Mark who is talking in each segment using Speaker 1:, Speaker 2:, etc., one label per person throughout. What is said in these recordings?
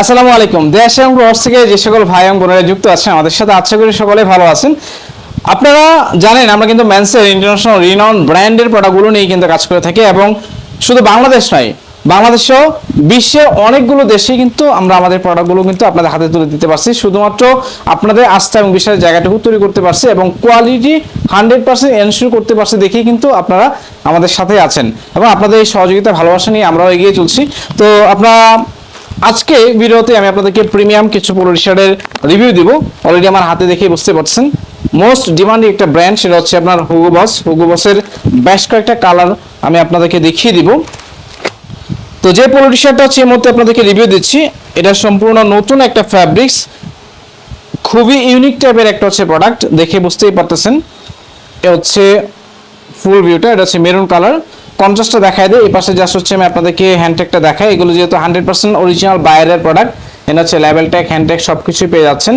Speaker 1: আসসালামু আলাইকুম। দেশ এবং প্রবাস থেকে যে সকল ভাই এবং বোনেরা যুক্ত আছেন, আমাদের সাথে আশা করি সকলে ভালো আছেন। আপনারা জানেন, আমরা কিন্তু ম্যান্সের ইন্টারন্যাশনাল রিনাউন ব্র্যান্ডের প্রোডাক্টগুলো নিয়ে কিন্তু কাজ করে থাকি এবং শুধু বাংলাদেশ নয়, বাংলাদেশেও বিশ্বের অনেকগুলো দেশে কিন্তু আমরা আমাদের প্রোডাক্টগুলো কিন্তু আপনাদের হাতে তুলে দিতে পারছি। শুধুমাত্র আপনাদের আস্থা এবং বিশ্বাসের জায়গাটুকু তৈরি করতে পারছি এবং কোয়ালিটি হান্ড্রেড পার্সেন্ট এনশিওর করতে পারছি দেখেই কিন্তু আপনারা আমাদের সাথে আছেন এবং আপনাদের এই সহযোগিতা, ভালোবাসা নিয়ে আমরাও এগিয়ে চলছি। তো আপনারা আজকে ভিডিওতে আমি আপনাদেরকে প্রিমিয়াম কিছু পোলো শার্টের রিভিউ দিব। অলরেডি আমার হাতে দেখে বুঝতে পারছেন। মোস্ট ডিমান্ডিং একটা ব্র্যান্ড সেটা হচ্ছে আপনার হুগো বস হুগো বসের বেশ কয়েকটা কালার আমি আপনাদেরকে দেখিয়ে দিব। তো যে পোলো টি শার্টটা হচ্ছে এই মুহূর্তে আপনাদেরকে রিভিউ দিচ্ছি, এটা সম্পূর্ণ নতুন একটা ফ্যাব্রিক্স খুবই ইউনিক টাইপের একটা হচ্ছে প্রোডাক্ট দেখে বুঝতেই পারতেছেন। এ হচ্ছে ফুল ভিউটা এটা হচ্ছে মেরুন কালার কন্ট্রাস্টটা দেখায় দেয় এই পাশে জাস্ট হচ্ছে আমি আপনাদেরকে হ্যান্ডটেকটা দেখাই। এগুলো যেহেতু হান্ড্রেড পার্সেন্ট অরিজিনাল বাইরের প্রোডাক্ট এটা হচ্ছে লেভেল ট্যাগ হ্যান্ডটেক সব কিছুই পেয়ে যাচ্ছেন।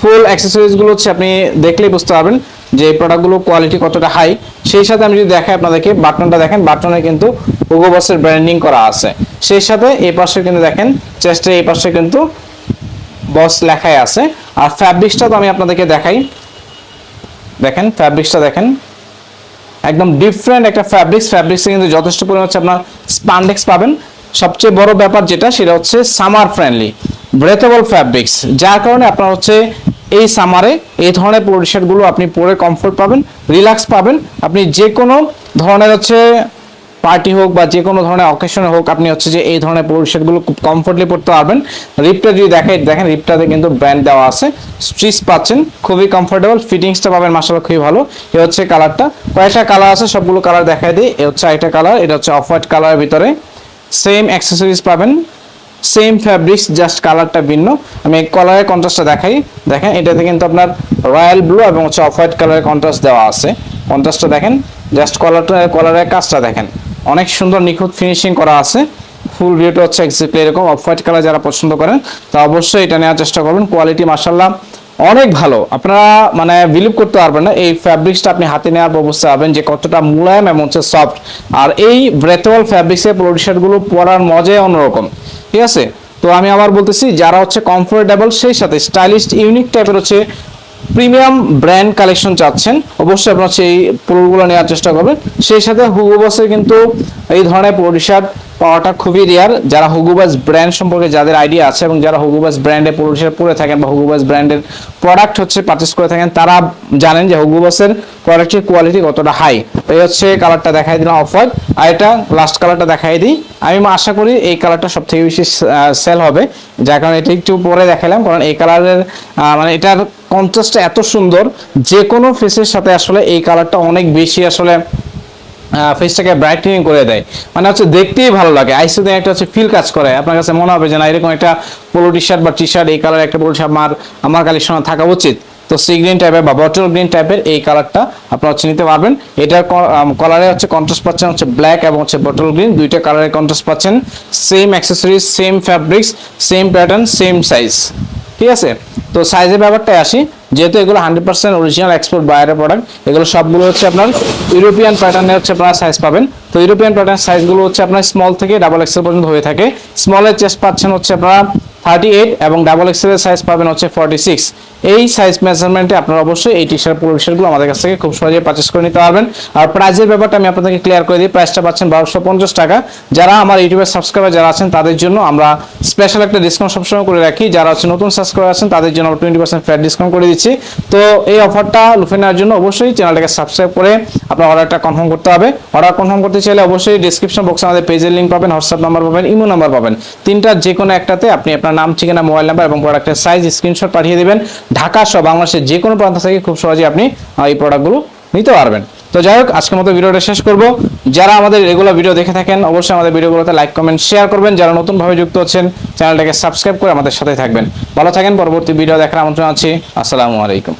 Speaker 1: ফুল অ্যাক্সেসরিজগুলো হচ্ছে আপনি দেখলেই বুঝতে পারবেন যে এই প্রোডাক্টগুলো কোয়ালিটি কতটা হাই সেই সাথে আমি যদি দেখাই আপনাদেরকে বাটনটা দেখেন বাটনে কিন্তু ওগো বসের ব্র্যান্ডিং করা আছে। সেই সাথে এই পাশে কিন্তু দেখেন চেস্টের এই পাশে কিন্তু বস লেখাই আছে। আর ফ্যাব্রিক্সটা তো আমি আপনাদেরকে দেখাই। দেখেন ফ্যাব্রিক্সটা দেখেন। একদম ডিফারেন্ট একটা ফ্যাব্রিক্স ফ্যাব্রিক্সে কিন্তু যথেষ্ট পরিমাণ হচ্ছে আপনার স্পান্ডেক্স পাবেন। সবচেয়ে বড় ব্যাপার যেটা, সেটা হচ্ছে সামার ফ্রেন্ডলি ব্রেথেবল ফ্যাব্রিক্স যার কারণে আপনার হচ্ছে এই সামারে এই ধরনের পোলো শার্টগুলো আপনি পরে কমফোর্ট পাবেন রিল্যাক্স পাবেন। আপনি যে কোনো ধরনের হচ্ছে পার্টি হোক বা যে কোনো ধরনের অকেশনে হোক, আপনি হচ্ছে যে এই ধরনের পোলো শার্টগুলো খুব কমফোর্টলি পরতে পারবেন। রিপটা যদি দেখেন দেখেন রিপটাতে কিন্তু ব্র্যান্ড দেওয়া আছে। স্ট্রিচ পাচ্ছেন, খুবই কমফোর্টেবল ফিটিংসটা পাবেন মাসাল্লাহ খুবই ভালো। এ হচ্ছে কালারটা কয়েকটা কালার আছে, সবগুলো কালার দেখাই দিই। এ হচ্ছে একটা কালার এটা হচ্ছে অফ হোয়াইট কালারের ভিতরে। সেম অ্যাক্সেসরিজ পাবেন সেম ফ্যাব্রিক্স জাস্ট কালারটা ভিন্ন। আমি কলারের কন্ট্রাস্টটা দেখাই। দেখেন, এটাতে কিন্তু আপনার রয়্যাল ব্লু এবং হচ্ছে অফ হোয়াইট কালারের কন্ট্রাস্ট দেওয়া আছে। কন্ট্রাস্টটা দেখেন জাস্ট কলারটা কলারের কাজটা দেখেন। অনেক সুন্দর নিখুঁত ফিনিশিং করা আছে। ফুল ভিউটা হচ্ছে এক্সাক্টলি এরকম। অফ হোয়াইট কালার যারা পছন্দ করেন, তা অবশ্যই এটা নেওয়ার চেষ্টা করবেন। কোয়ালিটি মার্শাল্লাহ অনেক ভালো। আপনারা মানে বিলিভ করতে পারবেন না। এই ফ্যাব্রিক্সটা আপনি হাতে নেওয়ার বুঝতে পারবেন যে কতটা মুলায়ম এবং হচ্ছে সফট আর এই ব্রেথওয়াল ফ্যাব্রিক্সের পোলো শার্টগুলো পরার মজাই অন্যরকম। ঠিক আছে? তো আমি আবার বলতেছি, যারা হচ্ছে কমফোর্টেবল সেই সাথে স্টাইলিশ ইউনিক টাইপের হচ্ছে প্রিমিয়াম ব্র্যান্ড কালেকশন চাচ্ছেন। অবশ্যই আপনার সেই পোলোগুলো নেওয়ার চেষ্টা করবেন। সেই সাথে হুগো বসের কিন্তু এই ধরনের পোলো পাওয়াটা খুবই রেয়ার যারা হুগুবাস ব্র্যান্ড সম্পর্কে যাদের আইডিয়া আছে এবং যারা হুগুবাস ব্র্যান্ডে শার্ট পরে থাকেন বা হুগুবাস ব্র্যান্ডের প্রোডাক্ট হচ্ছে পারচেস করে থাকেন, তারা জানেন যে হুগুবাসের প্রোডাক্টের কোয়ালিটি কতটা হাই এই হচ্ছে কালারটা দেখাই দিলাম অফ হোয়াইট আর এটা লাস্ট কালারটা দেখাই দিই। আমি আশা করি এই কালারটা সব থেকে বেশি সেল হবে। যার কারণে এটা একটু পরে দেখালাম, কারণ এই কালারের মানে এটার কন্ট্রাস্টটা এত সুন্দর যে কোনো ফেসের সাথে আসলে এই কালারটা অনেক বেশি আসলে ফেসটাকে ব্রাইটেনিং করে দেয়। মানে হচ্ছে দেখতেই ভালো লাগে। আইসিতে একটা হচ্ছে ফিল কাজ করে। আপনার কাছে মনে হবে যে, না, এরকম একটা পোলো টি শার্ট বা টি শার্ট এই কালার একটা পোলো আমার আমার কালেকশনে থাকা উচিত। তো সি গ্রিন টাইপের বা বটল গ্রিন টাইপের এই কালারটা আপনারা হচ্ছে নিতে পারবেন। এটার কালারে হচ্ছে কন্ট্রাস্ট পাচ্ছেন হচ্ছে ব্ল্যাক এবং হচ্ছে বটল গ্রিন দুইটা কালারের কন্ট্রাস্ট পাচ্ছেন। Same accessories same fabrics same pattern same size ঠিক আছে? তো সাইজের ব্যাপারটাই আসি। যেহেতু এগুলো হান্ড্রেড পার্সেন্ট অরিজিনাল এক্সপোর্ট বাইরের প্রোডাক্ট এগুলো সবগুলো হচ্ছে আপনার ইউরোপিয়ান প্যাটার্নে হচ্ছে আপনারা সাইজ পাবেন। তো ইউরোপিয়ান প্যাটার্ন সাইজগুলো হচ্ছে আপনার স্মল থেকে ডাবল এক্সেল পর্যন্ত হয়ে থাকে। স্মলের চেস্ট পাচ্ছেন হচ্ছে আপনারা থার্টি এইট এবং ডাবল এক্সেলের সাইজ পাবেন হচ্ছে ফর্টি সিক্স এই সাইজ মেজারমেন্টে আপনারা অবশ্যই এই টি শার্ট পুরো শার্টগুলো আমাদের কাছ থেকে খুব সহজে পারচেস করে নিতে পারবেন। আর প্রাইজের ব্যাপারটা আমি আপনাদেরকে ক্লিয়ার করে দিই। প্রাইসটা পাচ্ছেন বারোশো পঞ্চাশ টাকা। যারা আমার ইউটিউবের সাবস্ক্রাইবার যারা আছেন, তাদের জন্য আমরা স্পেশাল একটা ডিসকাউন্ট সবসময় করে রাখি। যারা হচ্ছে নতুন সাবস্ক্রাইবার আছেন, তাদের জন্য আমরা টোয়েন্টি পার্সেন্ট ফ্ল্যাট ডিসকাউন্ট করে দিচ্ছি। তো এই অফারটা লুফে নেওয়ার জন্য অবশ্যই চ্যানেলটাকে সাবস্ক্রাইব করে আপনার অর্ডারটা কনফার্ম করতে হবে। অর্ডার কনফার্ম করতে চাইলে অবশ্যই ডিসক্রিপশন বক্সে আমাদের পেজের লিঙ্ক পাবেন হোয়াটসঅ্যাপ নাম্বার পাবেন ইমো নাম্বার পাবেন। তিনটা যে কোনো একটাতে আপনি আপনার নাম, ঠিকানা মোবাইল নাম্বার এবং প্রোডাক্টের সাইজ স্ক্রিনশট পাঠিয়ে দেবেন। ঢাকা সহ বাংলাদেশের যে কোনো প্রান্ত থেকে খুব সহজে আপনি এই প্রোডাক্টগুলো নিতে পারবেন। তো যাই হোক, আজকের মতো ভিডিওটা শেষ করব। যারা আমাদের রেগুলার ভিডিও দেখে থাকেন, অবশ্যই আমাদের ভিডিওগুলোতে লাইক কমেন্ট শেয়ার করবেন। যারা নতুনভাবে যুক্ত হচ্ছেন চ্যানেলটাকে সাবস্ক্রাইব করে আমাদের সাথে থাকবেন। ভালো থাকেন, পরবর্তী ভিডিও দেখার আমন্ত্রণ আছি। আসসালামু আলাইকুম।